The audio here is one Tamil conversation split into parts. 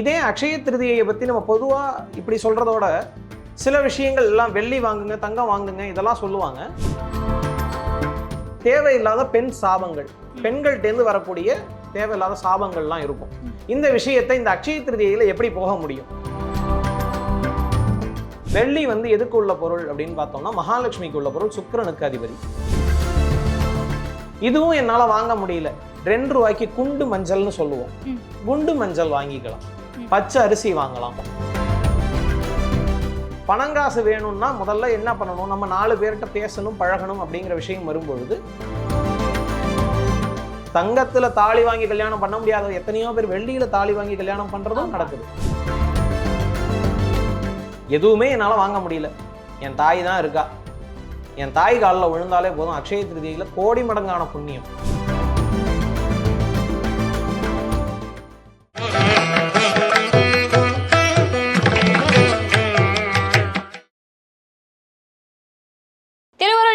இதே அக்ஷய திருதியை பற்றி நம்ம பொதுவாக இப்படி சொல்கிறதோட சில விஷயங்கள் எல்லாம் வெள்ளி வாங்குங்க தங்கம் வாங்குங்க இதெல்லாம் சொல்லுவாங்க. தேவையில்லாத பெண் சாபங்கள் பெண்கள்டேந்து வரக்கூடிய தேவையில்லாத சாபங்கள்லாம் இருக்கும். இந்த விஷயத்தை இந்த அக்ஷய திருதியில எப்படி போக முடியும்? வெள்ளி வந்து எதுக்கு உள்ள பொருள் அப்படின்னு பார்த்தோம்னா மகாலட்சுமிக்கு உள்ள பொருள் சுக்கரனுக்கு அதிபதி. இதுவும் என்னால வாங்க முடியல. ரெண்டு ரூபாய்க்கு குண்டு மஞ்சள்னு சொல்லுவோம். குண்டு மஞ்சள் வாங்கிக்கலாம். பச்சை அரிசி வாங்கலாம். பணங்காசு வேணும்னா முதல்ல என்ன பண்ணணும்? நம்ம நாலு பேர்கிட்ட பேசணும் பழகணும் அப்படிங்கிற விஷயம் வரும்பொழுது தங்கத்துல தாலி வாங்கி கல்யாணம் பண்ண முடியாத எத்தனையோ பேர் வெள்ளியில தாலி வாங்கி கல்யாணம் பண்றதும் ஆமா. நடக்குது. எதுவுமே என்னால வாங்க முடியல. என் தாய் தான் இருக்கா. என் தாய் காலில் விழுந்தாலே போதும். அக்ஷய திருதியில கோடி மடங்கான புண்ணியம்.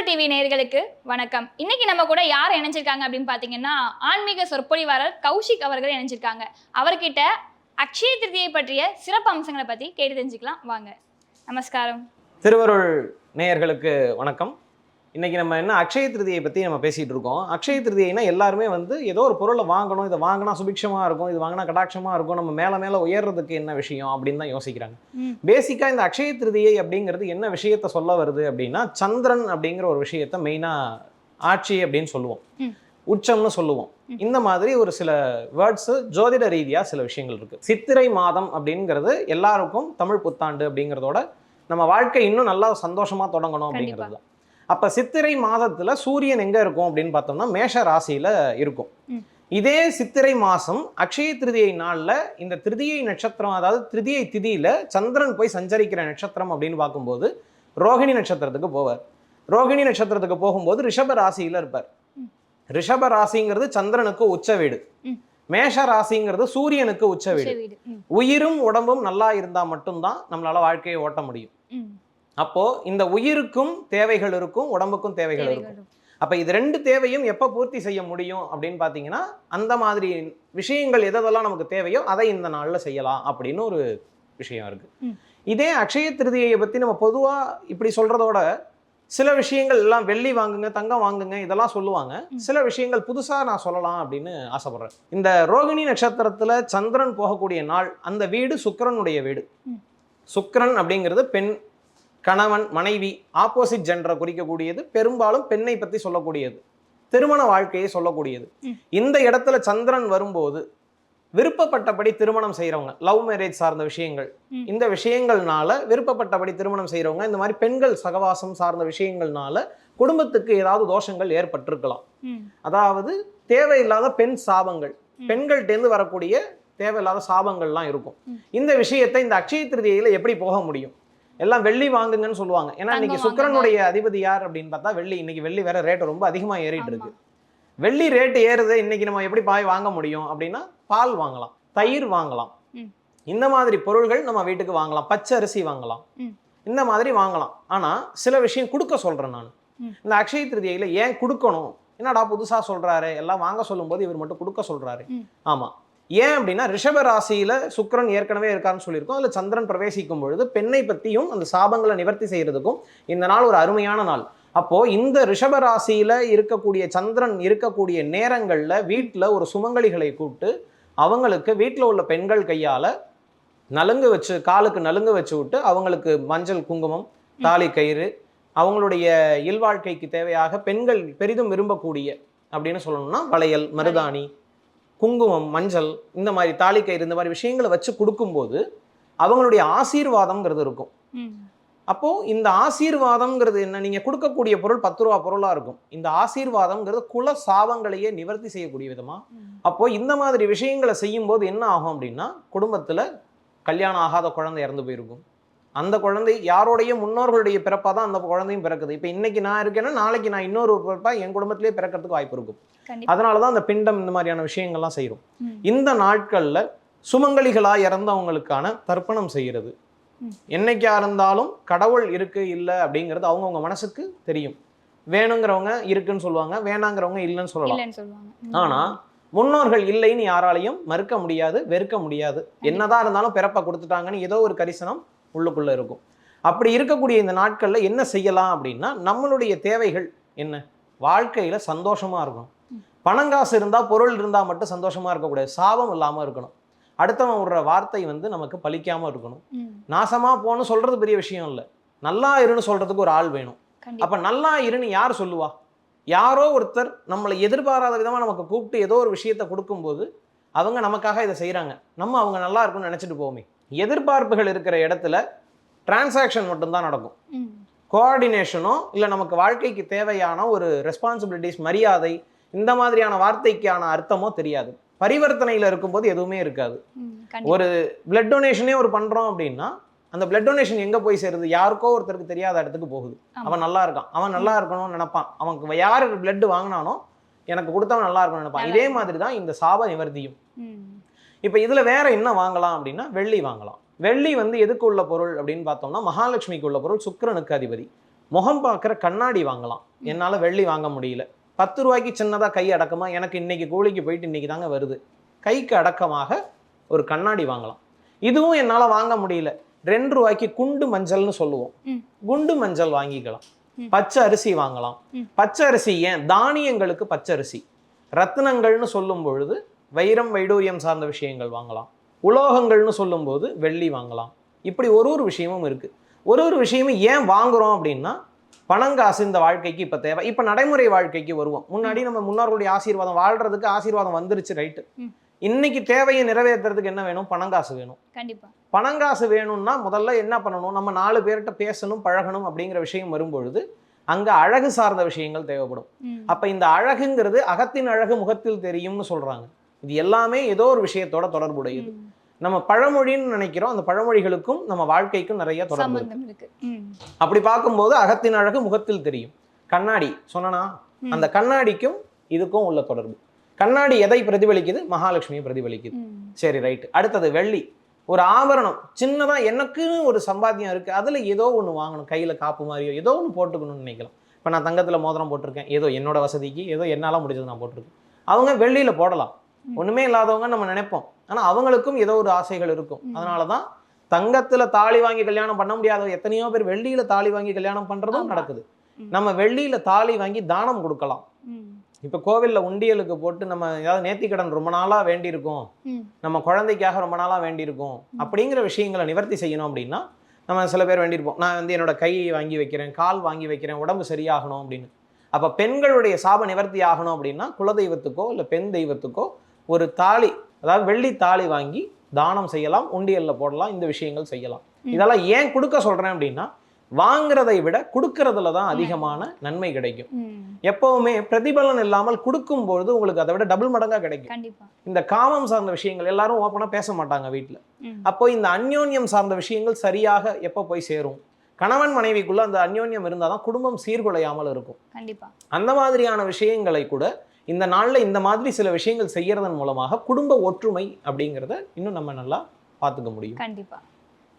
டிவி நேயர்களுக்கு வணக்கம். இன்னைக்கு நம்ம கூட யார் இணைஞ்சிருக்காங்க அப்படின்னு பார்த்தீங்கன்னா ஆன்மீக சொற்பொழிவாளர் கௌஷிக் அவர்கள் இணைஞ்சிருக்காங்க. அவர்கிட்ட அக்ஷய திருதியை பற்றிய சிறப்பு அம்சங்களை பற்றி கேட்டு தெரிஞ்சுக்கலாம். வாங்க. நமஸ்காரம். திருவருள் நேயர்களுக்கு வணக்கம். இன்னைக்கு நம்ம என்ன அக்ஷய திருதியை பற்றி நம்ம பேசிகிட்டு இருக்கோம் அக்ஷய திருதியைனா எல்லாருமே வந்து ஏதோ ஒரு பொருளை வாங்கணும் இதை வாங்கினா சுபிக்ஷமாக இருக்கும் இது வாங்கினா கடாட்சமாக இருக்கும் நம்ம மேலே மேலே உயர்றதுக்கு என்ன விஷயம் அப்படின்னு தான் யோசிக்கிறாங்க. பேசிக்காக இந்த அக்ஷய திருதியை அப்படிங்கிறது என்ன விஷயத்த சொல்ல வருது அப்படின்னா சந்திரன் அப்படிங்கிற ஒரு விஷயத்த மெயினாக ஆட்சி அப்படின்னு சொல்லுவோம். உச்சம்னு சொல்லுவோம். இந்த மாதிரி ஒரு சில வேர்ட்ஸ் ஜோதிட ரீதியாக சில விஷயங்கள் இருக்கு சித்திரை மாதம் அப்படிங்கிறது எல்லாருக்கும் தமிழ் புத்தாண்டு அப்படிங்கிறதோட நம்ம வாழ்க்கை இன்னும் நல்லா சந்தோஷமா தொடங்கணும். அப்படிங்கிறது தான் அப்ப சித்திரை மாதத்துல சூரியன் எங்க இருக்கும் அப்படின்னு பார்த்தோம்னா மேஷ ராசியில இருக்கும். இதே சித்திரை மாசம் அக்ஷய திருதியை நாள்ல இந்த திருதியை நட்சத்திரம் அதாவது திருதியை திதியில சந்திரன் போய் சஞ்சரிக்கிற நட்சத்திரம் அப்படின்னு பார்க்கும்போது ரோகிணி நட்சத்திரத்துக்கு போவார். ரோகிணி நட்சத்திரத்துக்கு போகும்போது ரிஷப ராசியில இருப்பார். ரிஷப ராசிங்கிறது சந்திரனுக்கு உச்ச வீடு. மேஷ ராசிங்கிறது சூரியனுக்கு உச்ச வீடு. உயிரும் உடம்பும் நல்லா இருந்தா மட்டும்தான் நம்மளால வாழ்க்கையை ஓட்ட முடியும். ம். அப்போ இந்த உயிருக்கும் தேவைகள் இருக்கும் உடம்புக்கும் தேவைகள் இருக்கும். அப்ப இது ரெண்டு தேவையும் எப்ப பூர்த்தி செய்ய முடியும் அப்படின்னு பாத்தீங்கன்னா அந்த மாதிரி விஷயங்கள் எதெல்லாம் நமக்கு தேவையோ அதை இந்த நாள்ல செய்யலாம் அப்படின்னு ஒரு விஷயம் இருக்கு ம். இதே அக்ஷய திருதியை பத்தி நம்ம பொதுவா இப்படி சொல்றதோட சில விஷயங்கள் எல்லாம் வெள்ளி வாங்குங்க தங்கம் வாங்குங்க இதெல்லாம் சொல்லுவாங்க. சில விஷயங்கள் புதுசா நான் சொல்லலாம் அப்படின்னு ஆசைப்படுறேன் இந்த ரோகிணி நட்சத்திரத்துல சந்திரன் போகக்கூடிய நாள் அந்த வீடு சுக்கிரனுடைய வீடு. சுக்கிரன் அப்படிங்கிறது பெண் கணவன் மனைவி ஆப்போசிட் ஜெண்டரை குறிக்கக்கூடியது பெரும்பாலும் பெண்ணை பத்தி சொல்லக்கூடியது திருமண வாழ்க்கையை சொல்லக்கூடியது. இந்த இடத்துல சந்திரன் வரும்போது விருப்பப்பட்டபடி திருமணம் செய்றவங்க லவ் மேரேஜ் சார்ந்த விஷயங்கள். இந்த விஷயங்கள்னால விருப்பப்பட்டபடி திருமணம் செய்றவங்க இந்த மாதிரி பெண்கள் சகவாசம் சார்ந்த விஷயங்கள்னால குடும்பத்துக்கு ஏதாவது தோஷங்கள் ஏற்பட்டிருக்கலாம் அதாவது தேவையில்லாத பெண் சாபங்கள். பெண்கள்டேந்து வரக்கூடிய தேவையில்லாத சாபங்கள்லாம் இருக்கும். இந்த விஷயத்தை இந்த அக்ஷய திருதியில எப்படி போக முடியும் எல்லாம் வெள்ளி வாங்குங்கன்னு சொல்லுவாங்க ஏன்னா இன்னைக்கு. சுக்கிரனுடைய அதிபதி யார் அப்படின்னு பார்த்தா வெள்ளி இன்னைக்கு வெள்ளி வேற ரேட் ரொம்ப அதிகமா ஏறிட்டு இருக்கு ஆமா. வெள்ளி ரேட் ஏறுது இன்னைக்கு நம்ம எப்படி பாய் வாங்க முடியும் அப்படின்னா பால் வாங்கலாம் தயிர் வாங்கலாம். இந்த மாதிரி பொருள்கள் நம்ம வீட்டுக்கு வாங்கலாம் பச்சை அரிசி வாங்கலாம். இந்த மாதிரி வாங்கலாம் ஆனா சில விஷயம் கொடுக்க சொல்றேன் நான். இந்த அக்ஷய திருதியில ஏன் கொடுக்கணும் என்னடா புதுசா சொல்றாரு எல்லாம் வாங்க சொல்லும்போது இவர் மட்டும் கொடுக்க சொல்றாரு ம். ஏன் அப்படின்னா ரிஷப ராசியில் சுக்கரன் ஏற்கனவே இருக்காருன்னு சொல்லியிருக்கோம். அதில் சந்திரன் பிரவேசிக்கும் பொழுது பெண்ணை பற்றியும் அந்த சாபங்களை நிவர்த்தி செய்கிறதுக்கும் இந்த நாள் ஒரு அருமையான நாள். அப்போது இந்த ரிஷப ராசியில் இருக்கக்கூடிய சந்திரன் இருக்கக்கூடிய நேரங்களில் வீட்டில் ஒரு சுமங்கலிகளை கூப்பிட்டு அவங்களுக்கு வீட்டில் உள்ள பெண்கள் கையால் நலுங்கு வச்சு காலுக்கு நலுங்கு வச்சு விட்டு அவங்களுக்கு மஞ்சள் குங்குமம் தாலி கயிறு அவங்களுடைய இல்வாழ்க்கைக்கு தேவையாக பெண்கள் பெரிதும் விரும்பக்கூடிய அப்படின்னு சொல்லணும்னா வளையல் மருதாணி குங்குமம் மஞ்சள் இந்த மாதிரி தாலி கயிறு இந்த மாதிரி விஷயங்களை வச்சு கொடுக்கும்போது அவங்களுடைய ஆசீர்வாதம்ங்கிறது இருக்கும். அப்போ இந்த ஆசீர்வாதம்ங்கிறது என்ன? நீங்க கொடுக்கக்கூடிய பொருள் பத்து ரூபா பொருளா இருக்கும். இந்த ஆசீர்வாதம்ங்கிறது குல சாபங்களையே நிவர்த்தி செய்யக்கூடிய விதமா. அப்போ இந்த மாதிரி விஷயங்களை செய்யும்போது என்ன ஆகும் அப்படின்னா குடும்பத்துல கல்யாணம் ஆகாத குழந்தை இறந்து போயிருக்கும். அந்த குழந்தை யாரோடைய முன்னோர்களுடைய பிறப்பா தான் அந்த குழந்தையும் பிறக்குது. இப்போ இன்னைக்கு நான் இருக்கேன்னா நாளைக்கு நான் இன்னொரு பிறப்பா என் குடும்பத்திலேயே பிறக்கிறதுக்கு வாய்ப்பு இருக்கும். அதனால தான் அந்த பிண்டம் இந்த மாதிரியான விஷயங்கள்லாம் செய்கிறோம் இந்த நாட்கள்ல சுமங்கலிகளா இறந்தவங்களுக்கான தர்ப்பணம் செய்யறது. ம். என்னைக்கா இருந்தாலும் கடவுள் இருக்கு இல்லை அப்படிங்கிறது அவங்கவுங்க மனசுக்கு தெரியும். வேணுங்கிறவங்க இருக்குன்னு சொல்லுவாங்க வேணாங்கிறவங்க இல்லைன்னு சொல்லலாம். இல்லைன்னு சொல்லுவாங்க. ம். ஆனா முன்னோர்கள் இல்லைன்னு யாராலையும் மறுக்க முடியாது வெறுக்க முடியாது. என்னதான் இருந்தாலும் பிறப்பை கொடுத்துட்டாங்கன்னு ஏதோ ஒரு கரிசனம் உள்ளுக்குள்ள இருக்கும். அப்படி இருக்கக்கூடிய இந்த நாட்கள்ல என்ன செய்யலாம் அப்படின்னா நம்மளுடைய தேவைகள் என்ன? வாழ்க்கையில சந்தோஷமா இருக்கணும். பணங்காசு இருந்தா பொருள் இருந்தா மட்டும் சந்தோஷமா இருக்கக்கூடாது. சாபம் இல்லாம இருக்கணும். அடுத்தவன் விடுற வார்த்தை வந்து நமக்கு பலிக்காம இருக்கணும். ம். நாசமா போன்னு சொல்றது பெரிய விஷயம் இல்லை. நல்லா இருன்னு சொல்றதுக்கு ஒரு ஆள் வேணும். அப்ப நல்லா இருன்னு யார் சொல்லுவா? யாரோ ஒருத்தர் நம்மளை எதிர்பாராத விதமா நமக்கு கூப்பிட்டு ஏதோ ஒரு விஷயத்த கொடுக்கும்போது அவங்க நமக்காக இதை செய்றாங்க. நம்ம அவங்க நல்லா இருக்கும்னு நினைச்சிட்டு போவோமே. எதிர்பார்ப்புகள் இருக்கிற இடத்துல டிரான்சாக்ஷன் மட்டும்தான் நடக்கும். கோஆர்டினேஷனோ இல்லை நமக்கு வாழ்க்கைக்கு தேவையான ஒரு ரெஸ்பான்சிபிலிட்டிஸ் மரியாதை இந்த மாதிரியான வார்த்தைக்கான அர்த்தமோ தெரியாது. பரிவர்த்தனையில் இருக்கும்போது எதுவுமே இருக்காது. ஒரு பிளட் டொனேஷனே ஒரு பண்றோம் அப்படின்னா அந்த பிளட் டொனேஷன் எங்க போய் சேருது? யாருக்கோ ஒருத்தருக்கு தெரியாத இடத்துக்கு போகுது. அவன் நல்லா இருக்கான். அவன் நல்லா இருக்கணும்னு நினைப்பான். அவனுக்கு யாரு பிளட் வாங்கினானோ எனக்கு கொடுத்தவன் நல்லா இருக்கணும்னு நினைப்பான். இதே மாதிரி தான் இந்த சாப நிவர்த்தியும். இப்போ இதுல வேற என்ன வாங்கலாம் அப்படின்னா வெள்ளி வாங்கலாம். வெள்ளி வந்து எதுக்கு உள்ள பொருள் அப்படின்னு பார்த்தோம்னா மகாலட்சுமிக்கு உள்ள பொருள் சுக்கிரனுக்கு அதிபதி. முகம் பார்க்குற கண்ணாடி வாங்கலாம். என்னால வெள்ளி வாங்க முடியல. பத்து ரூபாய்க்கு சின்னதா கை அடக்கமா எனக்கு இன்னைக்கு கூலிக்கு போயிட்டு இன்னைக்கு தாங்க வருது. கைக்கு அடக்கமாக ஒரு கண்ணாடி வாங்கலாம். இதுவும் என்னால வாங்க முடியல. ரெண்டு ரூபாய்க்கு குண்டு மஞ்சள்னு சொல்லுவோம். குண்டு மஞ்சள் வாங்கிக்கலாம். பச்சை அரிசி வாங்கலாம். பச்சை அரிசி ஏன்? தானியங்களுக்கு பச்சை அரிசி. ரத்தினங்கள்னு சொல்லும் பொழுது வைரம் வைடூரியம் சார்ந்த விஷயங்கள் வாங்கலாம். உலோகங்கள்னு சொல்லும்போது வெள்ளி வாங்கலாம். இப்படி ஒரு ஒரு விஷயமும் இருக்கு. ஒரு ஒரு விஷயமும் ஏன் வாங்குறோம் அப்படின்னா பணங்காசு இந்த வாழ்க்கைக்கு இப்போ தேவை. இப்போ நடைமுறை வாழ்க்கைக்கு வருவோம். முன்னாடி நம்ம முன்னோர்களுடைய ஆசீர்வாதம் வாழ்றதுக்கு ஆசீர்வாதம் வந்துருச்சு ரைட்டு. இன்னைக்கு தேவையை நிறைவேற்றுறதுக்கு என்ன வேணும்? பணங்காசு வேணும். கண்டிப்பா. பணங்காசு வேணும்னா முதல்ல என்ன பண்ணணும்? நம்ம நாலு பேர்கிட்ட பேசணும் பழகணும் அப்படிங்கிற விஷயம் வரும்பொழுது அங்க அழகு சார்ந்த விஷயங்கள் தேவைப்படும். அப்ப இந்த அழகுங்கிறது அகத்தின் அழகு முகத்தில் தெரியும்னு சொல்றாங்க. இது எல்லாமே ஏதோ ஒரு விஷயத்தோட தொடர்புடையது. நம்ம பழமொழின்னு நினைக்கிறோம். அந்த பழமொழிகளுக்கும் நம்ம வாழ்க்கைக்கும் நிறைய தொடர்பு இருக்கு. அப்படி பார்க்கும்போது அகத்தின் அழகு முகத்தில் தெரியும். கண்ணாடி சொன்னனா. அந்த கண்ணாடிக்கும் இதுக்கும் உள்ள தொடர்பு. கண்ணாடி எதை பிரதிபலிக்குது? மகாலட்சுமியை பிரதிபலிக்குது. சரி ரைட்டு அடுத்தது வெள்ளி. ஒரு ஆபரணம். சின்னதா எனக்குன்னு ஒரு சம்பாத்தியம் இருக்கு. அதுல ஏதோ ஒன்று வாங்கணும். கையில காப்பு மாதிரியோ ஏதோ ஒன்று போட்டுக்கணும்னு நினைக்கலாம். இப்போ நான் தங்கத்துல மோதிரம் போட்டிருக்கேன். ஏதோ என்னோட வசதிக்கு ஏதோ என்னால முடிஞ்சது நான் போட்டிருக்கேன். அவங்க வெள்ளியில போடலாம். ஒண்ணுமே இல்லாதவங்க நம்ம நினைப்போம் ஆனா அவங்களுக்கும் ஏதோ ஒரு ஆசைகள் இருக்கும். அதனாலதான் தங்கத்துல தாலி வாங்கி கல்யாணம் பண்ண முடியாத எத்தனையோ பேர் வெள்ளியில தாலி வாங்கி கல்யாணம் பண்றதும். நடக்குது. நம்ம வெள்ளியில தாலி வாங்கி தானம் கொடுக்கலாம். இப்போ கோவில்ல உண்டியலுக்கு போட்டு நம்ம ஏதாவது நேர்த்திக்கடன் ரொம்ப நாளா வேண்டியிருக்கோம். நம்ம குழந்தைக்காக ரொம்ப நாளாக வேண்டியிருக்கோம் அப்படிங்கிற விஷயங்களை நிவர்த்தி செய்யணும் அப்படின்னா நம்ம சில பேர் வேண்டியிருப்போம் நான் வந்து என்னோட கை வாங்கி வைக்கிறேன் கால் வாங்கி வைக்கிறேன் உடம்பு சரியாகணும் அப்படின்னு அப்போ பெண்களுடைய சாப நிவர்த்தி ஆகணும் அப்படின்னா குலதெய்வத்துக்கோ இல்லை பெண் தெய்வத்துக்கோ ஒரு தாலி அதாவது வெள்ளி தாலி வாங்கி தானம் செய்யலாம் உண்டியல்ல போடலாம் இந்த விஷயங்கள் செய்யலாம். இதெல்லாம் ஏன் கொடுக்க சொல்றேன் அப்படின்னா வாங்குறதை விட கொடுக்கறதுல தான் அதிகமான நன்மை கிடைக்கும். எப்பவுமே பிரதிபலன் இல்லாமல் கொடுக்கும்பொழுது உங்களுக்கு அதை விட டபுள் மடங்கா கிடைக்கும். இந்த காமம் சார்ந்த விஷயங்கள் எல்லாரும் ஓப்பனாக பேச மாட்டாங்க வீட்டில். அப்போ இந்த அந்யோன்யம் சார்ந்த விஷயங்கள் சரியாக எப்போ போய் சேரும்? கணவன் மனைவிக்குள்ள அந்த அந்யோன்யம் இருந்தால் தான் குடும்பம் சீர்குலையாமல் இருக்கும். கண்டிப்பா. அந்த மாதிரியான விஷயங்களை கூட இந்த நாளில் இந்த மாதிரி சில விஷயங்கள் செய்யறதன் மூலமாக குடும்ப ஒற்றுமை அப்படிங்கிறத இன்னும் நம்ம நல்லா பார்த்துக்க முடியும். கண்டிப்பா.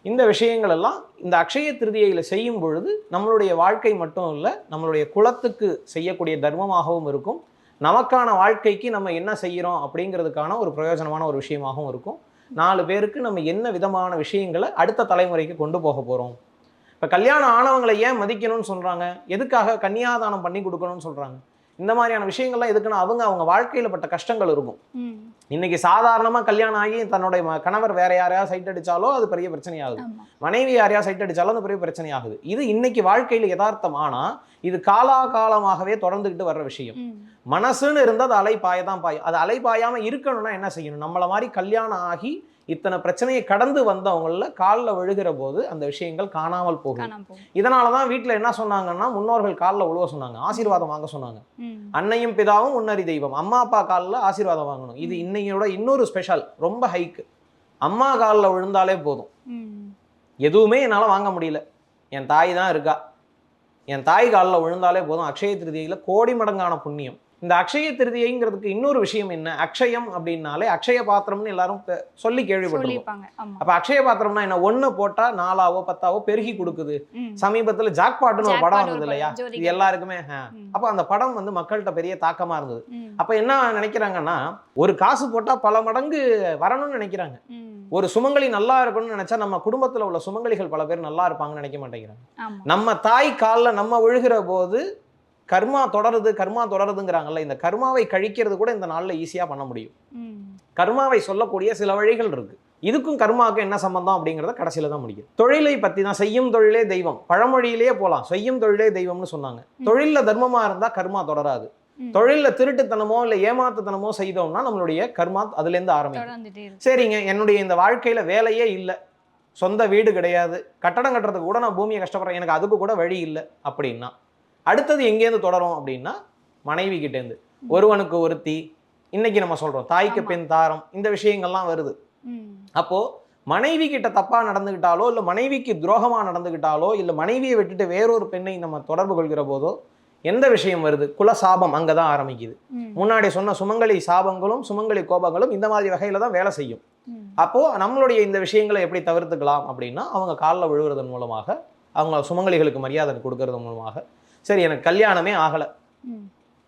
இந்த விஷயங்கள் எல்லாம் இந்த அக்ஷய திருதியையில் செய்யும் பொழுது நம்மளுடைய வாழ்க்கை மட்டும் இல்லை நம்மளுடைய குலத்துக்கு செய்யக்கூடிய தர்மமாகவும் இருக்கும். நமக்கான வாழ்க்கைக்கு நம்ம என்ன செய்கிறோம் அப்படிங்கிறதுக்கான ஒரு பிரயோஜனமான ஒரு விஷயமாகவும் இருக்கும். நாலு பேருக்கு நம்ம என்ன விதமான விஷயங்களை அடுத்த தலைமுறைக்கு கொண்டு போக போகிறோம் இப்போ கல்யாணம் ஆனவங்களை ஏன் மதிக்கணும்னு சொல்கிறாங்க எதுக்காக கன்னியாதானம் பண்ணி கொடுக்கணும்னு சொல்கிறாங்க இந்த மாதிரியான விஷயங்கள்லாம் எதுக்குன்னா அவங்க அவங்க வாழ்க்கையில் பட்ட கஷ்டங்கள் இருக்கும். இன்னைக்கு சாதாரணமாக கல்யாணம் ஆகி தன்னுடைய கணவர் வேற யாரையாவது சைட் அடிச்சாலோ அது பெரிய பிரச்சனையாகுது. ஆமா. மனைவி யாரையா சைட் அடிச்சாலும் அது பெரிய பிரச்சனை ஆகுது இது இன்னைக்கு வாழ்க்கையில யதார்த்தம். ஆனா இது காலாகாலமாகவே தொடர்ந்துகிட்டு வர்ற விஷயம். மனசுன்னு இருந்தால் அது அலை பாய தான் பாயும். அது அலை பாயாம இருக்கணும்னா என்ன செய்யணும்? நம்மள மாதிரி கல்யாணம் ஆகி இத்தனை பிரச்சனையை கடந்து வந்தவங்கள காலில் விழுகிற போது அந்த விஷயங்கள் காணாமல் போகும் இதனால தான் வீட்டில் என்ன சொன்னாங்கன்னா முன்னோர்கள் காலில் உழுவ சொன்னாங்க. ஆசீர்வாதம் வாங்க சொன்னாங்க. அன்னையும் பிதாவும் முன்னறி தெய்வம். அம்மா அப்பா காலில் ஆசீர்வாதம் வாங்கணும். இது இன்னையோட இன்னொரு ஸ்பெஷல் ரொம்ப ஹைக்கு அம்மா காலில் விழுந்தாலே போதும். எதுவுமே என்னால் வாங்க முடியல. என் தாய் தான் இருக்கா. என் தாய் காலில் விழுந்தாலே போதும். அக்ஷய திருதியில் கோடி மடங்கான புண்ணியம். இந்த அக்ஷய திருதியைங்கிறதுக்கு இன்னொரு விஷயம் என்ன? அக்ஷயம் அப்படின்னாலே அக்ஷய பாத்திரம்னு எல்லாரும் சொல்லி ஆமா. அப்ப அக்ஷய பாத்திரம்னா என்ன? ஒண்ணு போட்டா நாலாவோ பத்தாவோ பெருகி கொடுக்குது. சமீபத்துல ஜாக்பாட்னு ஒரு படம் வந்தது இல்லையா. இது எல்லாருக்குமே. அப்ப அந்த படம் வந்து மக்கள்கிட்ட பெரிய தாக்கமா இருந்தது. அப்ப என்ன நினைக்கிறாங்கன்னா ஒரு காசு போட்டா பல மடங்கு வரணும்னு நினைக்கிறாங்க. ஒரு சுமங்கலி நல்லா இருக்கணும்னு நினைச்சா நம்ம குடும்பத்துல உள்ள சுமங்கலிகள் பல பேர் நல்லா இருப்பாங்கன்னு நினைக்க மாட்டேங்கிறாங்க. நம்ம தாய் கால்ல நம்ம விழுகிற போது கர்மா தொடருது கர்மா தொடருதுங்கிறாங்கல்ல இந்த கர்மாவை கழிக்கிறது கூட இந்த நாள்ல ஈஸியா பண்ண முடியும். கர்மாவை சொல்லக்கூடிய சில வழிகள் இருக்கு. இதுக்கும் கர்மாவுக்கும் என்ன சம்பந்தம் அப்படிங்கிறத கடைசியில தான் முடியும். தொழிலை பத்தி தான் செய்யும் தொழிலே தெய்வம். பழமொழியிலேயே போலாம். செய்யும் தொழிலே தெய்வம்னு சொன்னாங்க. தொழில்ல தர்மமா இருந்தா கர்மா தொடராது. தொழில்ல திருட்டுத்தனமோ இல்ல ஏமாத்துத்தனமோ செய்தோம்னா நம்மளுடைய கர்மா அதுல இருந்து ஆரம்பிக்கும் சரிங்க என்னுடைய இந்த வாழ்க்கையில வேலையே இல்லை. சொந்த வீடு கிடையாது. கட்டடம் கட்டுறதுக்கு கூட நான் பூமியை கஷ்டப்படுறேன். எனக்கு அதுக்கு கூட வழி இல்லை அப்படின்னா. அடுத்தது எங்கேருந்து தொடரும் அப்படின்னா மனைவி கிட்டேருந்து ஒருவனுக்கு ஒருத்தி இன்னைக்கு நம்ம சொல்றோம் தாய்க்கு. பெண் தாரம் இந்த விஷயங்கள்லாம் வருது. அப்போ மனைவி கிட்ட தப்பா நடந்துக்கிட்டாலோ இல்ல மனைவிக்கு துரோகமா நடந்துக்கிட்டாலோ இல்ல மனைவியை விட்டுட்டு வேறொரு பெண்ணை நம்ம தொடர்பு கொள்கிற போதோ எந்த விஷயம் வருது குலசாபம் அங்கதான் ஆரம்பிக்குது. முன்னாடி சொன்ன சுமங்கலி சாபங்களும் சுமங்கலி கோபங்களும் இந்த மாதிரி வகையில தான் வேலை செய்யும். அப்போ நம்மளுடைய இந்த விஷயங்களை எப்படி தவிர்த்துக்கலாம் அப்படின்னா அவங்க காலில் விழுவுறதன் மூலமாக அவங்க சுமங்கலிகளுக்கு மரியாதை கொடுக்கறது மூலமாக சரி எனக்கு கல்யாணமே ஆகலை.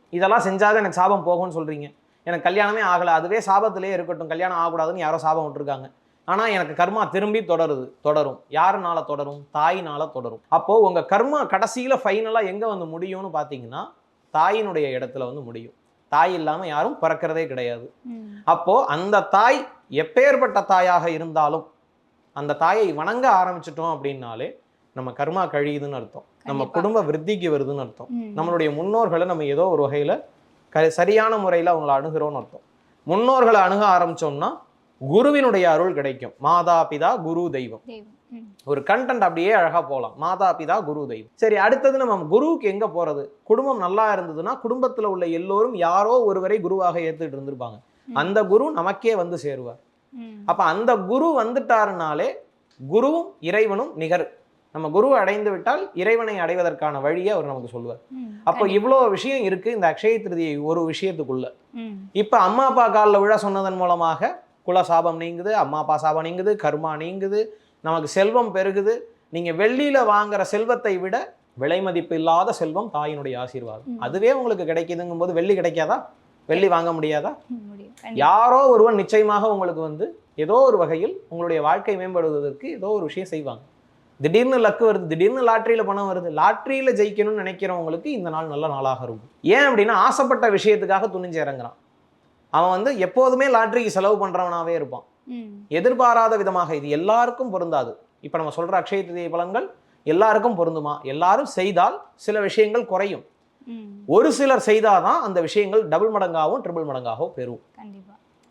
இதெல்லாம் செஞ்சாதான் எனக்கு சாபம் போகும்னு சொல்றீங்க. எனக்கு கல்யாணமே ஆகலை. அதுவே சாபத்திலே இருக்கட்டும். கல்யாணம் ஆகக்கூடாதுன்னு யாரோ சாபம் விட்டுருக்காங்க. ஆனா எனக்கு கர்மா திரும்பி தொடருது. தொடரும். யாருனால தொடரும்? தாயினால தொடரும். அப்போ உங்க கர்மா கடைசியில ஃபைனலா எங்க வந்து முடியும்னு பாத்தீங்கன்னா தாயினுடைய இடத்துல வந்து முடியும். தாய் இல்லாம யாரும் பிறக்கிறதே கிடையாது. ம். அப்போ அந்த தாய் எப்பேற்பட்ட தாயாக இருந்தாலும் அந்த தாயை வணங்க ஆரம்பிச்சிட்டோம் அப்படின்னாலே நம்ம கர்மா கழியுதுன்னு அர்த்தம். நம்ம. குடும்ப விருத்திக்கு வருதுன்னு அர்த்தம். நம்மளுடைய முன்னோர்களை நம்ம ஏதோ ஒரு வகையில க சரியான முறையில் அவங்கள அணுகிறோம்னு அர்த்தம். முன்னோர்களை அணுக ஆரம்பிச்சோம்னா குருவினுடைய அருள் கிடைக்கும். மாதா பிதா குரு தெய்வம். ஒரு கண்டென்ட் அப்படியே அழகா போகலாம் மாதா பிதா குரு தெய்வம். சரி அடுத்தது நம்ம குருவுக்கு எங்க போறது? குடும்பம் நல்லா இருந்ததுன்னா குடும்பத்துல உள்ள எல்லோரும் யாரோ ஒருவரை குருவாக ஏத்துட்டு இருந்திருப்பாங்க. அந்த குரு நமக்கே வந்து சேருவார். அப்ப அந்த குரு வந்துட்டாருனாலே குருவும் இறைவனும் நிகர் நம்ம குருவை அடைந்து விட்டால் இறைவனை அடைவதற்கான வழியை அவர் நமக்கு சொல்லுவார். அப்போ இவ்வளோ விஷயம் இருக்கு இந்த அக்ஷய திருதியை ஒரு விஷயத்துக்குள்ள. இப்ப அம்மா அப்பா காலில் விழ சொன்னதன் மூலமாக குல சாபம் நீங்குது அம்மா அப்பா சாபம் நீங்குது கர்மா நீங்குது நமக்கு செல்வம் பெருகுது நீங்க வெள்ளியில வாங்குற செல்வத்தை விட விலை மதிப்பு இல்லாத செல்வம் தாயினுடைய ஆசீர்வாதம். அதுவே உங்களுக்கு கிடைக்குதுங்கும் போது வெள்ளி கிடைக்காதா வெள்ளி வாங்க முடியாதா. யாரோ ஒருவன் நிச்சயமாக உங்களுக்கு வந்து ஏதோ ஒரு வகையில் உங்களுடைய வாழ்க்கை மேம்படுவதற்கு ஏதோ ஒரு விஷயம் செய்வாங்க திடீர்னு லக்கு வருது திடீர்னு லாட்ரியில பணம் வருது லாட்ரியில ஜெயிக்கணும்னு நினைக்கிறவங்களுக்கு இந்த நாள் நல்ல நாளாக இருக்கும். ஏன் அப்படின்னா ஆசைப்பட்ட விஷயத்துக்காக துணிஞ்சு இறங்குறான். அவன் வந்து எப்போதுமே லாட்ரிக்கு செலவு பண்றவனாவே இருப்பான். எதிர்பாராத விதமாக இது எல்லாருக்கும் பொருந்தாது. இப்போ நம்ம சொல்ற அக்ஷய திருதியை பலன்கள் எல்லாருக்கும் பொருந்துமா? எல்லாரும் செய்தால் சில விஷயங்கள் குறையும். ஒரு சிலர் செய்தாதான் அந்த விஷயங்கள் டபுள் மடங்காகவும் ட்ரிபிள் மடங்காகவும் பெறும்.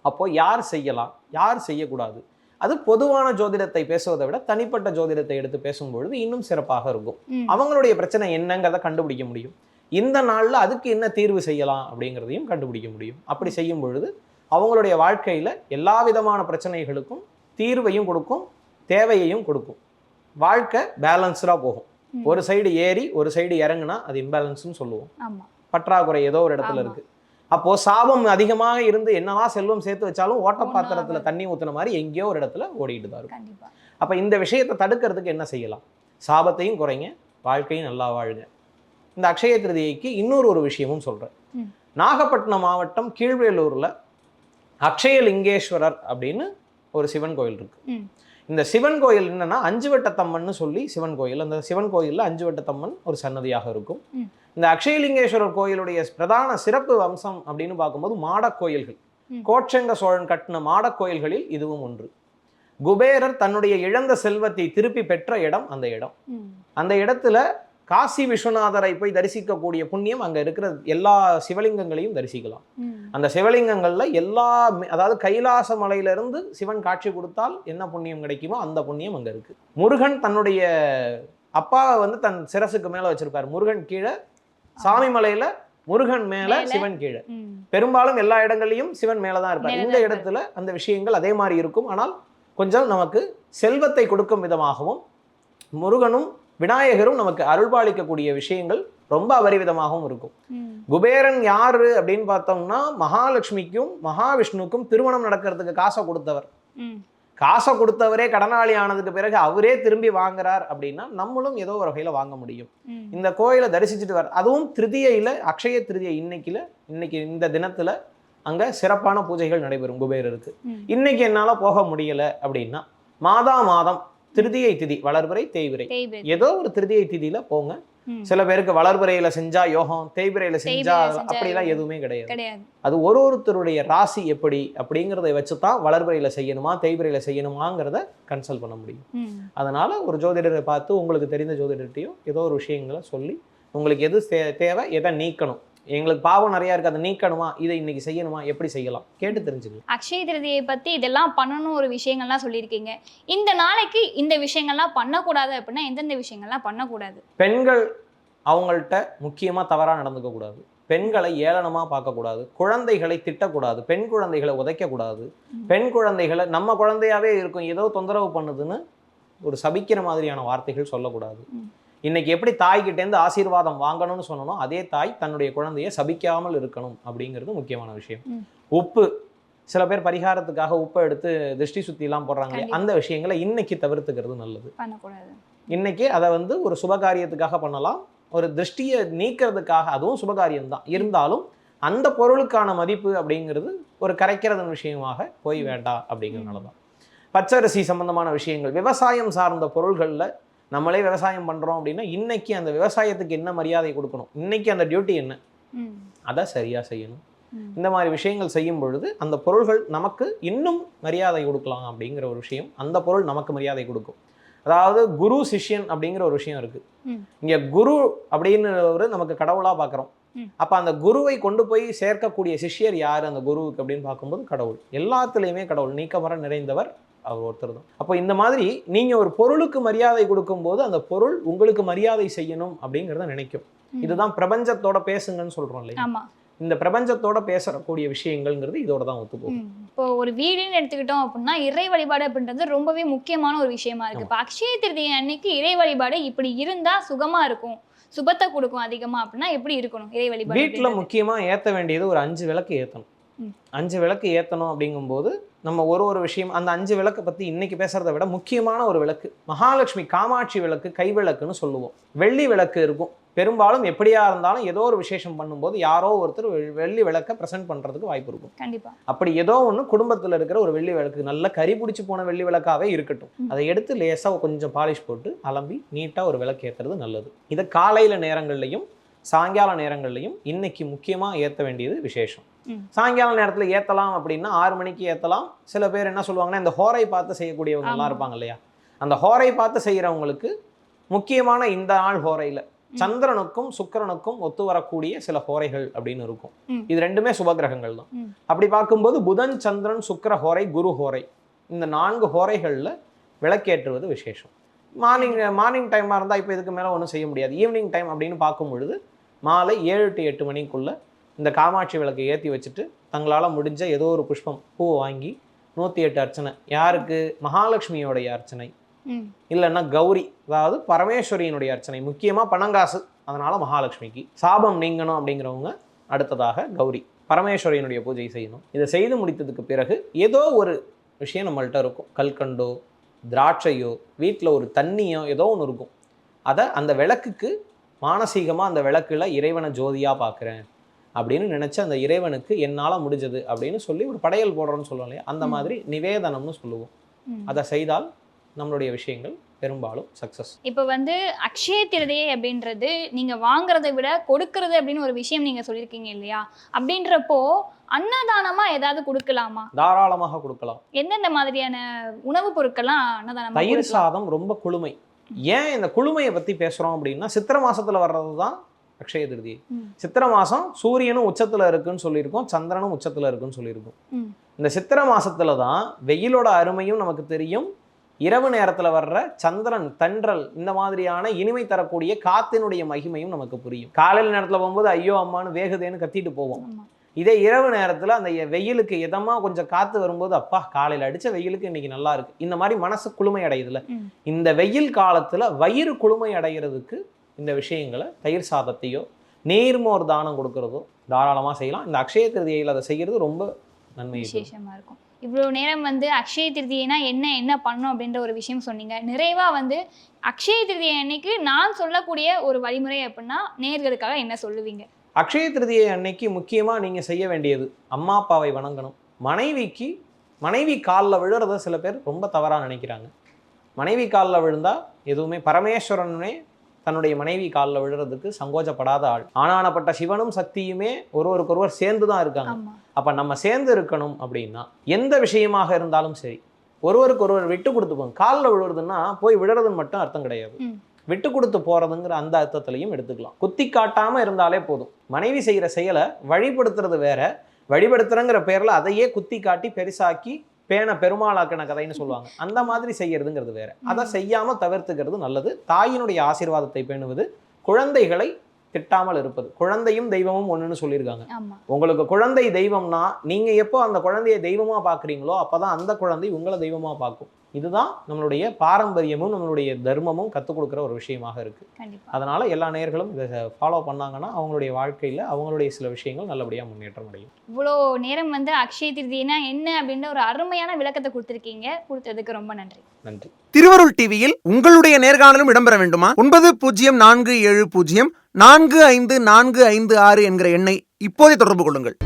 அப்போ யார் செய்யலாம்? யார் செய்யக்கூடாது? அது பொதுவான ஜோதிடத்தை பேசுவதை விட தனிப்பட்ட ஜோதிடத்தை எடுத்து பேசும்பொழுது இன்னும் சிறப்பாக இருக்கும். அவங்களுடைய பிரச்சனை என்னங்கிறத கண்டுபிடிக்க முடியும். இந்த நாள்ல அதுக்கு என்ன தீர்வு செய்யலாம் அப்படிங்கிறதையும் கண்டுபிடிக்க முடியும். அப்படி செய்யும் பொழுது அவங்களுடைய வாழ்க்கையில எல்லா விதமான பிரச்சனைகளுக்கும் தீர்வையும் கொடுக்கும் தேவையையும் கொடுக்கும். வாழ்க்கை பேலன்ஸ்டா போகும். ஒரு சைடு ஏறி ஒரு சைடு இறங்குனா அது இம்பேலன்ஸ்னு சொல்லுவோம். பற்றாக்குறை ஏதோ ஒரு இடத்துல ஆமா. அப்போ சாபம் அதிகமாக இருந்து என்னதான் செல்வம் சேர்த்து வச்சாலும் ஓட்ட பாத்திரத்துல. தண்ணி ஊத்துன மாதிரி எங்கேயோ ஒரு இடத்துல ஓடிட்டு தான் இருக்கும் அப்ப இந்த விஷயத்தை தடுக்கிறதுக்கு என்ன செய்யலாம் சாபத்தையும் குறைங்க வாழ்க்கையும் நல்லா வாழுங்க இந்த அக்ஷய திருதியைக்கு இன்னொரு ஒரு விஷயமும் சொல்றேன். நாகப்பட்டினம் மாவட்டம் கீழ்வேலூர்ல அக்ஷயலிங்கேஸ்வரர் அப்படின்னு ஒரு சிவன் கோயில் இருக்கு. இந்த சிவன் கோயில் என்னன்னா அஞ்சு வட்டத்தம்மன்னு சொல்லி சிவன் கோயில் அந்த சிவன் கோயில்ல அஞ்சு வட்டத்தம்மன் ஒரு சன்னதியாக இருக்கும். இந்த அக்ஷயலிங்கேஸ்வரர் கோயிலுடைய பிரதான சிறப்பு அம்சம் அப்படின்னு பார்க்கும்போது மாடக் கோயில்கள் ம். கோட்செங்க சோழன் கட்டின மாடக் கோயில்களில் இதுவும் ஒன்று குபேரர் தன்னுடைய இழந்த செல்வத்தை திருப்பி பெற்ற இடம் அந்த இடம். அந்த இடத்துல காசி விஸ்வநாதரை போய் தரிசிக்கக்கூடிய புண்ணியம் அங்க இருக்கிற எல்லா சிவலிங்கங்களையும் தரிசிக்கலாம். அந்த சிவலிங்கங்கள்ல எல்லா அதாவது கைலாச மலையிலிருந்து சிவன் காட்சி கொடுத்தால் என்ன புண்ணியம் கிடைக்குமோ அந்த புண்ணியம் அங்க இருக்கு முருகன் தன்னுடைய அப்பாவை வந்து தன் சிரசுக்கு மேல வச்சிருப்பார் முருகன் கீழே சாமி மலையில முருகன் மேல. சிவன் கீழே. பெரும்பாலும் எல்லா இடங்கள்லயும் சிவன் மேலதான் இருப்பார் இந்த. இடத்துல அந்த விஷயங்கள் அதே மாதிரி இருக்கும் ஆனால் கொஞ்சம் நமக்கு செல்வத்தை கொடுக்கும் விதமாகவும் முருகனும் விநாயகரும் நமக்கு அருள்பாலிக்கக்கூடிய விஷயங்கள் ரொம்ப அபரிவிதமாகவும் இருக்கும். குபேரன் யாரு அப்படின்னு பார்த்தோம்னா மகாலட்சுமிக்கும் மகாவிஷ்ணுவுக்கும் திருமணம் நடக்கிறதுக்கு காசை கொடுத்தவர். காசை கொடுத்தவரே கடனாளி ஆனதுக்கு பிறகு அவரே திரும்பி வாங்குறார் அப்படின்னா நம்மளும் ஏதோ ஒரு வகையில வாங்க முடியும். இந்த கோயிலை தரிசிச்சுட்டு வர அதுவும் திருதியையில அக்ஷய திருதியை இன்னைக்குல இன்னைக்கு இந்த தினத்துல அங்க சிறப்பான பூஜைகள் நடைபெறும் குபேரருக்கு. இன்னைக்கு என்னால போக முடியல அப்படின்னா மாதா மாதம் திருதியை திதி வளர்பிறை தேய்பிறை தேய்பிறை. ஏதோ ஒரு திருதியை திதியில போங்க. சில பேருக்கு வளர்பிறையில செஞ்சா யோகம் தேய்பிறையில செஞ்சா அப்படிலாம். எதுவுமே கிடையாது அது ஒரு ஒருத்தருடைய ராசி எப்படி அப்படிங்கிறத வச்சு தான் வளர்பிறையில செய்யணுமா தேய்பிறையில செய்யணுமாங்கிறத கன்சல்ட் பண்ண முடியும். அதனால ஒரு ஜோதிடரை பார்த்து உங்களுக்கு தெரிந்த ஜோதிடர்கிட்டையும் ஏதோ ஒரு விஷயங்களை சொல்லி உங்களுக்கு எது தேவை எதை நீக்கணும் எங்களுக்கு பாவம் நிறையா இருக்கு. அதை நீக்கணுமா? இதை இன்னைக்கு செய்யணுமா? எப்படி செய்யலாம்? கேட்டு தெரிஞ்சுக்கலாம் அக்ஷய திருதியை பத்தி இதெல்லாம் பண்ணணும் ஒரு விஷயங்கள்லாம் சொல்லியிருக்கீங்க. இந்த நாளைக்கு இந்த விஷயங்கள்லாம் பண்ணக்கூடாது அப்படின்னா எந்தெந்த விஷயங்கள்லாம் பண்ணக்கூடாது? பெண்கள் அவங்கள்ட்ட முக்கியமாக தவறாக நடந்துக்க கூடாது. பெண்களை ஏளனமாக பார்க்கக்கூடாது. குழந்தைகளை திட்டக்கூடாது. பெண் குழந்தைகளை உதைக்கக்கூடாது. பெண் குழந்தைகளை நம்ம குழந்தையாவே இருக்கும். ஏதோ தொந்தரவு பண்ணுதுன்னு ஒரு சபிக்கிற மாதிரியான வார்த்தைகள் சொல்லக்கூடாது. ம். இன்னைக்கு எப்படி தாய்கிட்டேருந்து ஆசீர்வாதம் வாங்கணும்னு சொன்னனோ அதே தாய் தன்னுடைய குழந்தையை சபிக்காமல் இருக்கணும் அப்படிங்கிறது முக்கியமான விஷயம். உப்பு. சில பேர் பரிகாரத்துக்காக உப்பை எடுத்து திருஷ்டி சுத்திலாம் போடுறாங்க இல்லையா, கண்டிப்பா. அந்த விஷயங்களை இன்னைக்கு தவிர்த்துக்கிறது நல்லது. இன்னைக்கு அதை வந்து ஒரு சுபகாரியத்துக்காக பண்ணலாம். ஒரு திருஷ்டியை நீக்கிறதுக்காக அதுவும் சுபகாரியம் தான் இருந்தாலும் அந்த பொருளுக்கான மதிப்பு அப்படிங்கிறது ஒரு கரைக்கிறதன் விஷயமாக போய் வேண்டாம் அப்படிங்கிறதுனால தான் பச்சரிசி சம்பந்தமான விஷயங்கள் விவசாயம் சார்ந்த பொருள்களில் நம்மளே விவசாயம் பண்ணுறோம் அப்படின்னா இன்னைக்கு அந்த விவசாயத்துக்கு என்ன மரியாதை கொடுக்கணும்? இன்னைக்கு அந்த டியூட்டி என்ன. அதை சரியாக செய்யணும். இந்த மாதிரி விஷயங்கள் செய்யும் பொழுது அந்த பொருள்கள் நமக்கு இன்னும் மரியாதை கொடுக்கலாம் அப்படிங்கிற ஒரு விஷயம் அந்த பொருள் நமக்கு மரியாதை கொடுக்கும். அதாவது குரு சிஷ்யன் அப்படிங்கிற ஒரு விஷயம் இருக்கு. இங்க குரு அப்படின்னு ஒரு நமக்கு கடவுளா பார்க்குறோம் ம். அப்ப அந்த குருவை கொண்டு போய் சேர்க்கக்கூடிய சிஷ்யர் யார்? அந்த குருவுக்கு அப்படின்னு பார்க்கும்போது கடவுள். எல்லாத்துலேயுமே கடவுள். நீக்கமர நிறைந்தவர் அவர் ஒருத்தர் தான் அப்போ இந்த மாதிரி நீங்க ஒரு பொருளுக்கு மரியாதை கொடுக்கும்போது அந்த பொருள் உங்களுக்கு மரியாதை செய்யணும் அப்படிங்கிறத நினைக்கும். இதுதான் பிரபஞ்சத்தோட பேசுங்கன்னு சொல்றோம் இல்லையா இந்த பிரபஞ்சத்தோட பேசக்கூடிய விஷயங்கள்ங்கிறது இதோட தான் ஒத்து போகும் ம். இப்போ ஒரு வீடுன்னு எடுத்துக்கிட்டோம் அப்படின்னா இறை வழிபாடு அப்படின்றது ரொம்பவே முக்கியமான ஒரு விஷயமா இருக்கு இப்போ அக்ஷய திருதியை அன்னைக்கு இறை வழிபாடு இப்படி இருந்தா சுகமா இருக்கும் சுபத்தை கொடுக்கும் அதிகமா அப்படின்னா எப்படி இருக்கணும் இறை வழிபாடு வீட்டில் அப்படின்றது? முக்கியமா ஏத்த வேண்டியது ஒரு அஞ்சு விளக்கு ஏத்தணும். அஞ்சு விளக்கு ஏத்தணும் அப்படிங்கும்போது நம்ம ஒரு ஒரு விஷயம் அந்த அஞ்சு விளக்கை பத்தி இன்னைக்கு பேசுறதை விட முக்கியமான ஒரு விளக்கு மகாலட்சுமி காமாட்சி விளக்கு கைவிளக்குன்னு சொல்லுவோம். வெள்ளி விளக்கு இருக்கும். பெரும்பாலும் எப்படியா இருந்தாலும் ஏதோ ஒரு விசேஷம் பண்ணும்போது யாரோ ஒருத்தர் வெள்ளி விளக்கை ப்ரெசென்ட் பண்றதுக்கு வாய்ப்பு இருக்கும். கண்டிப்பா. அப்படி ஏதோ ஒன்று குடும்பத்தில் இருக்கிற ஒரு வெள்ளி விளக்கு நல்ல கறி பிடிச்சி போன வெள்ளி விளக்காவே இருக்கட்டும். அதை எடுத்து லேசாக கொஞ்சம் பாலிஷ் போட்டு அலம்பி நீட்டாக ஒரு விளக்கு ஏற்றுறது நல்லது. இதை காலையில் நேரங்கள்லையும் சாயங்கால நேரங்கள்லையும் இன்னைக்கு முக்கியமாக ஏற்ற வேண்டியது விசேஷம். சாயங்கால நேரத்தில் ஏற்றலாம் அப்படின்னா ஆறு மணிக்கு ஏற்றலாம் சில பேர் என்ன சொல்லுவாங்கன்னா இந்த ஹோரை பார்த்து செய்யக்கூடியவங்க எல்லாம் ஆமா. இருப்பாங்க இல்லையா? அந்த ஹோரை பார்த்து செய்கிறவங்களுக்கு முக்கியமான இந்த நாள் ஹோரையில் சந்திரனுக்கும் சுக்கிரனுக்கும் ஒத்து வரக்கூடிய சில ஹோரைகள் அப்படின்னு இருக்கும். இது ரெண்டுமே சுபகிரகங்கள் தான். அப்படி பார்க்கும்போது புதன் சந்திரன் சுக்கிர ஹோரை குரு ஹோரை இந்த நான்கு ஹோரைகளில் விளக்கேற்றுவது விசேஷம். மார்னிங் மார்னிங் டைமாக இருந்தால் இப்போ இதுக்கு மேலே ஒன்றும் செய்ய முடியாது. ஈவினிங் டைம் அப்படின்னு பார்க்கும் பொழுது மாலை ஏழு டு எட்டு மணிக்குள்ள இந்த காமாட்சி விளக்கை ஏற்றி வச்சுட்டு தங்களால் முடிஞ்ச ஏதோ ஒரு புஷ்பம் பூவை வாங்கி நூற்றி எட்டு அர்ச்சனை. யாருக்கு? மகாலட்சுமியோடைய அர்ச்சனை. இல்லைன்னா கௌரி அதாவது பரமேஸ்வரியினுடைய அர்ச்சனை. முக்கியமாக பணங்காசு அதனால மகாலட்சுமிக்கு சாபம் நீங்கணும் அப்படிங்கிறவங்க அடுத்ததாக கௌரி. பரமேஸ்வரியினுடைய பூஜை செய்யணும். இதை செய்து முடித்ததுக்கு பிறகு ஏதோ ஒரு விஷயம் நம்மள்ட்ட இருக்கும். கல்கண்டோ திராட்சையோ வீட்டில் ஒரு தண்ணியோ ஏதோ ஒன்று இருக்கும். அதை அந்த விளக்குக்கு மானசீகமாக அந்த விளக்குல இறைவனை ஜோதியாக பார்க்குறேன் அப்படின்னு நினச்சி அந்த இறைவனுக்கு என்னால் முடிஞ்சது அப்படின்னு சொல்லி ஒரு படையல் போடுறோன்னு சொல்லுவோம் இல்லையா? அந்த. மாதிரி நிவேதனம்னு சொல்லுவோம். அதை செய்தால் நம்மளுடைய விஷயங்கள் பெரும்பாலும் சக்ஸஸ் இப்போ வந்து அக்ஷய திருதியை அப்படின்றது நீங்க வாங்குறதை விட கொடுக்கறது அப்படின்னு ஒரு விஷயம் நீங்க சொல்லியிருக்கீங்க இல்லையா? அப்படின்றப்போ அன்னதானமா ஏதாவது கொடுக்கலாமா? தாராளமாக கொடுக்கலாம். எந்தெந்த மாதிரியான உணவுப் பொருட்கள்லாம் அன்னதானமா தயிர்? சாதம் ரொம்ப குளுமை. ஏன் இந்த குளுமையை பற்றி பேசுகிறோம் அப்படின்னா சித்திர மாசத்துல வர்றது தான் அக்ஷய திருதி. சித்திர மாசம் சூரியனும் உச்சத்துல இருக்குன்னு சொல்லியிருக்கோம் சந்திரனும் உச்சத்துல இருக்குன்னு சொல்லியிருக்கோம். இந்த சித்திர மாசத்துல தான் வெயிலோட அருமையும் நமக்கு தெரியும் இரவு நேரத்துல வர்ற சந்திரன் தென்றல் இந்த மாதிரியான இனிமை தரக்கூடிய காத்தினுடைய மகிமையும் நமக்கு புரியும் காலையில நேரத்துல போகும்போது ஐயோ அம்மான்னு வேகுதேன்னு கத்திட்டு போவோம். இதே இரவு நேரத்துல அந்த வெயிலுக்கு இதமா கொஞ்சம் காத்து வரும்போது அப்பா காலையில அடிச்ச வெயிலுக்கு இன்னைக்கு நல்லா இருக்கு இந்த மாதிரி மனசு குளுமை அடையுதுல. இந்த வெயில் காலத்துல வயிறு குளுமை அடைகிறதுக்கு இந்த விஷயங்களை தயிர் சாதத்தையோ நீர்மோர் தானம் கொடுக்கறதோ தாராளமாக செய்யலாம். இந்த அக்ஷய திருதியில் அதை செய்கிறது ரொம்ப நன்மை தரும். விசேஷமா இருக்கும். இவ்வளோ நேரம் வந்து அக்ஷய திருதியைனா என்ன என்ன பண்ணணும் அப்படின்ற ஒரு விஷயம் சொன்னீங்க. நிறைவா வந்து அக்ஷய திருதியை அன்னைக்கு நான் சொல்லக்கூடிய ஒரு வழிமுறை அப்படின்னா நேர்களுக்காக என்ன சொல்லுவீங்க? அக்ஷய திருதியை அன்னைக்கு முக்கியமாக நீங்கள் செய்ய வேண்டியது அம்மா அப்பாவை வணங்கணும். மனைவிக்கு மனைவி காலில் விழுறத சில பேர் ரொம்ப தவறாக நினைக்கிறாங்க. மனைவி காலில் விழுந்தா எதுவுமே பரமேஸ்வரனுமே தன்னுடைய மனைவி காலில் விழுறதுக்கு சங்கோச்சப்படாத ஆள். ஆனானப்பட்ட சிவனும் சக்தியுமே ஒருவருக்கொருவர் சேர்ந்து தான் இருக்காங்க அப்போ நம்ம சேர்ந்து இருக்கணும் அப்படின்னா எந்த விஷயமாக இருந்தாலும் சரி ஒருவருக்கு ஒருவர் விட்டு கொடுத்துப்போம் காலில் விழுறதுன்னா போய் விழுறதுன்னு மட்டும் அர்த்தம் கிடையாது. விட்டு கொடுத்து போறதுங்கிற அந்த அர்த்தத்திலையும் எடுத்துக்கலாம். குத்தி காட்டாம இருந்தாலே போதும். மனைவி செய்யற செயலை வழிபடுத்துறது வேற வழிபடுத்துறங்கிற பேர்ல அதையே குத்தி காட்டி பெருசாக்கி பேன பெருமாளாக்கின கதைன்னு சொல்லுவாங்க. அந்த மாதிரி செய்யறதுங்கிறது வேற. அதை. செய்யாம தவிர்த்துக்கிறது நல்லது. தாயினுடைய ஆசீர்வாதத்தை பேணுவது குழந்தைகளை திட்டாமல் இருப்பது. குழந்தையும் தெய்வமும் ஒண்ணுன்னு சொல்லியிருக்காங்க. உங்களுக்கு குழந்தை தெய்வம்னா நீங்க எப்போ அந்த குழந்தையை தெய்வமா பாக்குறீங்களோ அப்பதான் அந்த குழந்தை உங்களை தெய்வமா பார்க்கும். இதுதான் நம்மளுடைய பாரம்பரியமும் நம்மளுடைய தர்மமும் கற்றுக் கொடுக்குற ஒரு விஷயமாக இருக்கு. கண்டிப்பா. அதனால எல்லா நேயர்களும் இதை ஃபாலோ பண்ணாங்கன்னா அவங்களுடைய வாழ்க்கையில அவங்களுடைய சில விஷயங்கள் நல்லபடியா முன்னேற்றம் அடையும். இவ்வளோ நேரம் வந்து அக்ஷய திருதினா என்ன அப்படின்ற ஒரு அருமையான விளக்கத்தை கொடுத்துருக்கீங்க. கொடுத்ததுக்கு ரொம்ப நன்றி. நன்றி. திருவருள் டிவியில் உங்களுடைய நேர்காணலும் இடம்பெற வேண்டுமா? ஒன்பது பூஜ்ஜியம் நான்கு ஏழு பூஜ்ஜியம் நான்கு ஐந்து நான்கு ஐந்து ஆறு என்கிற எண்ணை இப்போதே தொடர்பு கொள்ளுங்கள்.